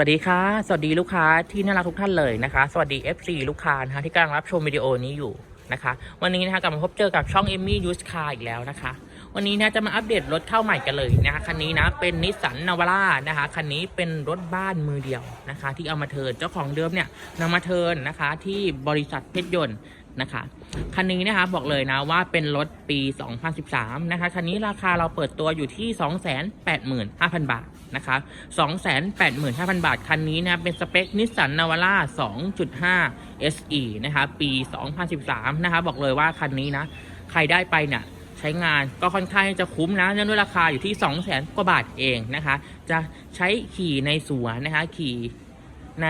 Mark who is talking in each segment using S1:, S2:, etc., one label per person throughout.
S1: วัสดีค่ะ สวัสดีลูกค้าที่น่ารักทุกท่านเลยนะคะ สวัสดี FC ลูกค้านะคะที่กำลังรับชมวิดีโอนี้อยู่นะคะ วันนี้นะคะกลับมาพบเจอกับช่อง Emmy Used Car อีกแล้วนะคะ วันนี้นะจะมาอัปเดตรถเข้าใหม่กันเลยนะคะคันนี้นะเป็นนิสสันนาวาร่านะคะคันนี้เป็นรถบ้านมือเดียวนะคะ ที่เอามาเทินเจ้าของเดิมเนี่ยนำมาเทินนะคะที่บริษัทเพชรยนต์ นะคะ คันนี้นะคะบอกเลยนะว่าเป็นรถปี 2013 นะคะ คันนี้ราคาเราเปิดตัวอยู่ที่ 285,000 บาทนะคะ 285,000 บาท คันนี้นะเป็นสเปคนิสสันนาวาร่า2.5 SE นะคะปี 2013 นะคะบอกเลยว่าคันนี้นะ ใครได้ไปเนี่ยใช้งานก็ค่อนข้างจะคุ้มนะเนื่องด้วยราคาอยู่ที่ 2 0 0แสนกว่าบาทเองนะคะ จะใช้ขี่ในสวนนะคะขี่ ใน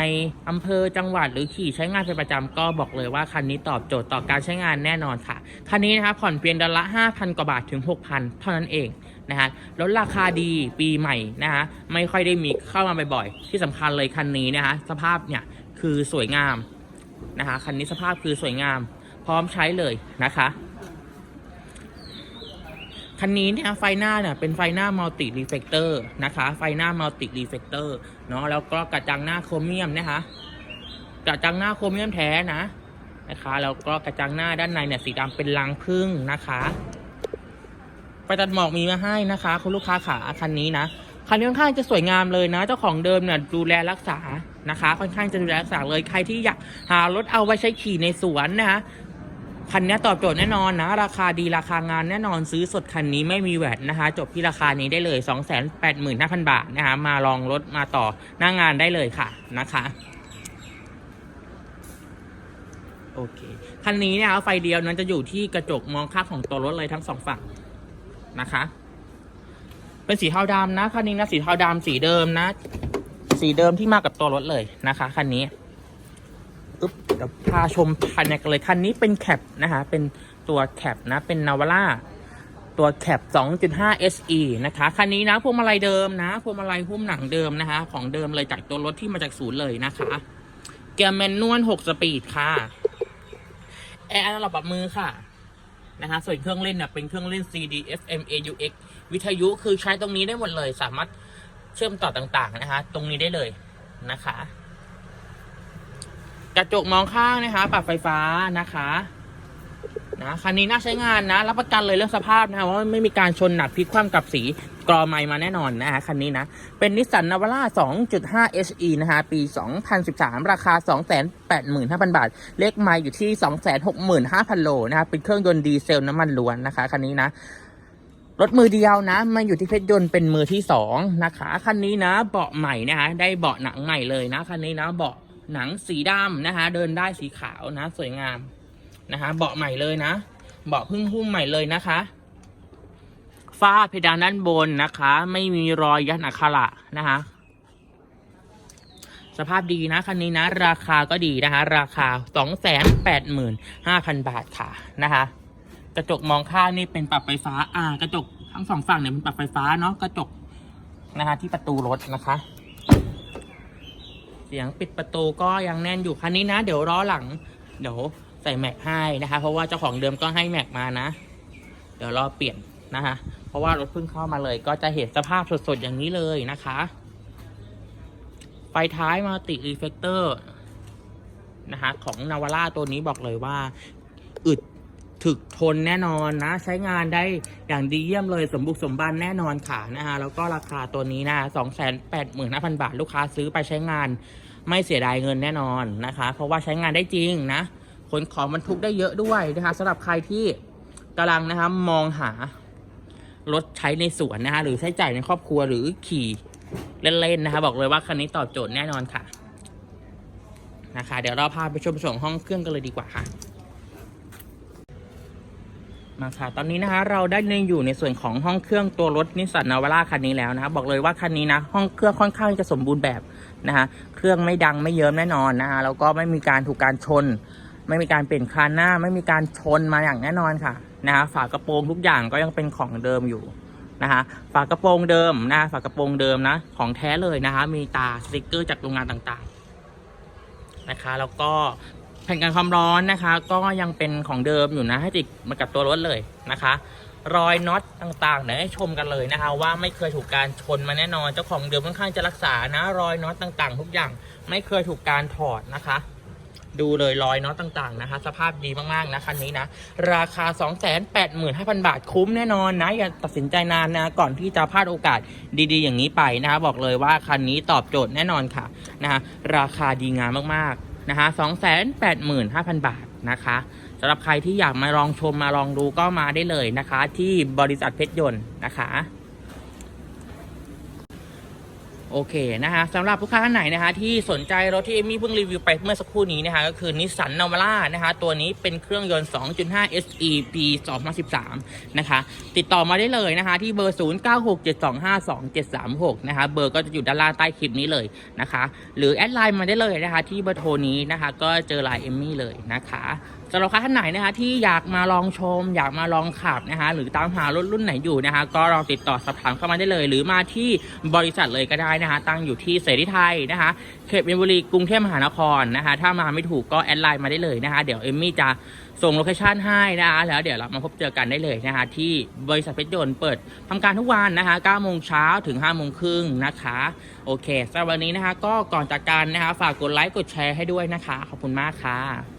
S1: อำเภอจังหวัดหรือขี่ใช้งานเป็นประจำก็บอกเลยว่าคันนี้ตอบโจทย์ต่อการใช้งานแน่นอนค่ะ คันนี้นะคะผ่อนเพียงเดือนละ 5,000 กว่าบาทถึง 6,000 เท่านั้นเองนะคะแล้วราคาดีปีใหม่นะคะไม่ค่อยได้มีเข้ามาบ่อยๆ ที่สำคัญเลยคันนี้นะคะสภาพเนี่ยคือสวยงามนะคะคันนี้สภาพคือสวยงาม พร้อมใช้เลยนะคะ คันนี้เนี่ยไฟหน้าเนี่ยเป็นไฟหน้ามัลติรีเฟกเตอร์นะคะ ไฟหน้ามัลติรีเฟกเตอร์เนาะแล้วก็กระจังหน้าโครเมียมนะคะกระจังหน้าโครเมียมแท้นะนะคะแล้วก็กระจังหน้าด้านในเนี่ยสีดำเป็นรังพึ่งนะคะไฟตัดหมอกมีมาให้นะคะ คุณลูกค้าขาคันนี้นะคันนี้ค่อนข้างจะสวยงามเลยนะเจ้าของเดิมเนี่ยดูแลรักษานะคะ ค่อนข้างจะดูแลรักษาเลยใครที่อยากหารถเอาไว้ใช้ขี่ในสวนนะคะ คันนี้ตอบโจทย์แน่นอนนะ ราคาดีราคางานแน่นอนซื้อสดคันนี้ไม่มีแหวนนะคะ จบที่ราคานี้ได้เลย 285,000 บาทนะคะมาลองรถมาต่อหน้างานได้เลยค่ะนะคะโอเคคันนี้เนี่ยไฟเดียวนั้นจะอยู่ที่กระจกมองข้างของตัวรถเลยทั้งสองฝั่งนะคะ เป็นสีเทาดำนะคันนี้นะสีเทาดำสีเดิมนะ สีเดิมที่มากับตัวรถเลยนะคะคันนี้ อุ๊บเดี๋ยวพาชมภายในกันเลยคันนี้เป็นแคปนะคะเป็นตัวแคปนะเป็นนาวาร่าตัวแคป 2.5 SE นะคะ คันนี้นะพวงมาลัยเดิมนะพวงมาลัยหุ้มหนังเดิมนะคะ ของเดิมเลยจากตัวรถที่มาจากศูนย์เลยนะคะ เกียร์แมนนวล 6 สปีดค่ะ แอร์ระบบมือค่ะ นะคะ ส่วนเครื่องเล่นเนี่ยเป็นเครื่องเล่น CD FM AUX วิทยุคือใช้ตรงนี้ได้หมดเลย สามารถเชื่อมต่อต่างๆนะคะ ตรงนี้ได้เลยนะคะ กระจกมองข้างนะคะ ปรับไฟฟ้านะคะนะคันนี้น่าใช้งานนะ รับประกันเลยเรื่องสภาพนะคะว่าไม่มีการชนหนักพลิกคว่ำกับสีกรอไมมาแน่นอนนะคะคันนี้นะ เป็นนิสสันนาวาร่า 2.5 HE นะคะปี 2013 ราคา 285,000 บาท เลขไมล์อยู่ที่ 265,000 โลนะคะเป็นเครื่องยนต์ดีเซลน้ำมันล้วนนะคะ คันนี้นะรถมือเดียวนะ มาอยู่ที่เพชรยนต์เป็นมือที่สองนะคะคันนี้นะ เบาะใหม่นะคะได้เบาะหนังใหม่เลยนะคันนี้นะเบาะ หนังสีดำนะคะ เดินได้สีขาวนะ สวยงามนะคะ เบาะใหม่เลยนะ เบาะพึ่งหุ้มใหม่เลยนะคะฝ้าเพดานด้านบนนะคะ ไม่มีรอยยันอักขระนะคะ สภาพดีนะคันนี้นะ ราคาก็ดีนะคะ ราคา 285,000 บาทค่ะนะคะกระจกมองข้างนี่เป็นปรับไฟฟ้า อ่า กระจกทั้งสองฝั่งเนี่ยเป็นปรับไฟฟ้าเนาะกระจกนะคะ ที่ประตูรถนะคะ เสียงปิดประตูก็ยังแน่นอยู่คันนี้นะ เดี๋ยวล้อหลัง เดี๋ยวใส่แม็กให้นะคะ เพราะว่าเจ้าของเดิมก็ให้แม็กมานะ เดี๋ยวรอเปลี่ยนนะคะ เพราะว่ารถเพิ่งเข้ามาเลย ก็จะเห็นสภาพสดๆอย่างนี้เลยนะคะ ไฟท้ายมาติรีเฟกเตอร์นะคะของนาวาร่าตัวนี้บอกเลยว่า ถึกทนแน่นอนนะ ใช้งานได้อย่างดีเยี่ยมเลยสมบุกสมบันแน่นอนค่ะนะคะแล้วก็ราคาตัวนี้นะสองแสนแปดหมื่นห้าพันบาทลูกค้าซื้อไปใช้งาน ไม่เสียดายเงินแน่นอนนะคะ เพราะว่าใช้งานได้จริงนะขนของบรรทุกได้เยอะด้วยนะคะสำหรับใครที่กำลังนะคะมองหารถใช้ในสวนนะคะหรือใช้จ่ายในครอบครัวหรือขี่เล่นๆนะคะ บอกเลยว่าคันนี้ตอบโจทย์แน่นอนค่ะนะคะ เดี๋ยวเราพาไปชมส่งห้องเครื่องกันเลยดีกว่าค่ะ มาค่ะตอนนี้นะคะเราได้ในอยู่ในส่วนของห้องเครื่องตัวรถนิสสันนาวาร่าคันนี้แล้วนะคะบอกเลยว่าคันนี้นะห้องเครื่องค่อนข้างจะสมบูรณ์แบบนะคะเครื่องไม่ดังไม่เยิ้มแน่นอนนะคะแล้วก็ไม่มีการถูกการชน ไม่มีการเปลี่ยนคานหน้า ไม่มีการชนมาอย่างแน่นอนค่ะนะคะฝากระโปรงทุกอย่างก็ยังเป็นของเดิมอยู่นะคะฝากระโปรงเดิมนะฝากระโปรงเดิมนะของแท้เลยนะคะมีตาสติกเกอร์จากโรงงานต่างๆนะคะแล้วก็ ผ่นกันความร้อนนะคะ ก็ยังเป็นของเดิมอยู่นะให้ติดมากับตัวรถเลยนะคะ รอยน็อตต่างๆเดี๋ยวให้ชมกันเลยนะคะ ว่าไม่เคยถูกการชนมาแน่นอนเจ้าของเดิมค่อนข้างจะรักษานะรอยน็อตต่างๆ ทุกอย่างไม่เคยถูกการถอดนะคะ ดูเลยรอยน็อตต่างๆนะคะ สภาพดีมากๆนะคันนี้นะ ราคา 285,000 บาทคุ้มแน่นอนนะอย่าตัดสินใจนานนะก่อนที่จะพลาดโอกาสดีๆ อย่างนี้ไปนะคะบอกเลยว่าคันนี้ตอบโจทย์แน่นอนค่ะนะคะราคาดีงามมากๆ นะคะ285,000บาทนะคะสำหรับใครที่อยากมาลองชมมาลองดูก็มาได้เลยนะคะ ที่บริษัทเพชรยนต์นะคะ โอเคนะคะสำหรับลูกค้าท่านไหนนะคะที่สนใจรถที่เอมี่เพิ่งรีวิวไปเมื่อสักครู่นี้นะคะก็คือนิสสันนาวาร่านะคะตัวนี้เป็นเครื่องยนต์ 2.5 SE ปี2013 นะคะ ติดต่อมาได้เลยนะคะ ที่เบอร์ 0967252736 นะคะ เบอร์ก็จะอยู่ด้านล่างใต้คลิปนี้เลยนะคะ หรือแอดไลน์มาได้เลยนะคะ ที่เบอร์โทรนี้นะคะ ก็เจอไลน์เอมี่เลยนะคะสำหรับลูกค้าท่านไหนนะคะที่อยากมาลองชม อยากมาลองขับนะคะหรือตามหารถรุ่นไหนอยู่นะคะก็ลองติดต่อสอบถามเข้ามาได้เลย หรือมาที่บริษัทเลยก็ได้นะคะ ตั้งอยู่ที่เสรีไทยนะคะเขตมีนบุรีกรุงเทพมหานครนะคะ ถ้ามาไม่ถูกก็แอดไลน์มาได้เลยนะคะเดี๋ยวเอมมี่จะส่งโลเคชั่นให้นะคะแล้วเดี๋ยวเรามาพบเจอกันได้เลยนะคะที่บริษัทเพชรยนต์เปิดทำการทุกวันนะคะ9โมงเช้าถึง5โมงครึ่งนะคะโอเคสำหรับวันนี้นะคะก็ก่อนจากกันนะคะฝากกดไลค์กดแชร์ให้ด้วยนะคะ ขอบคุณมากค่ะ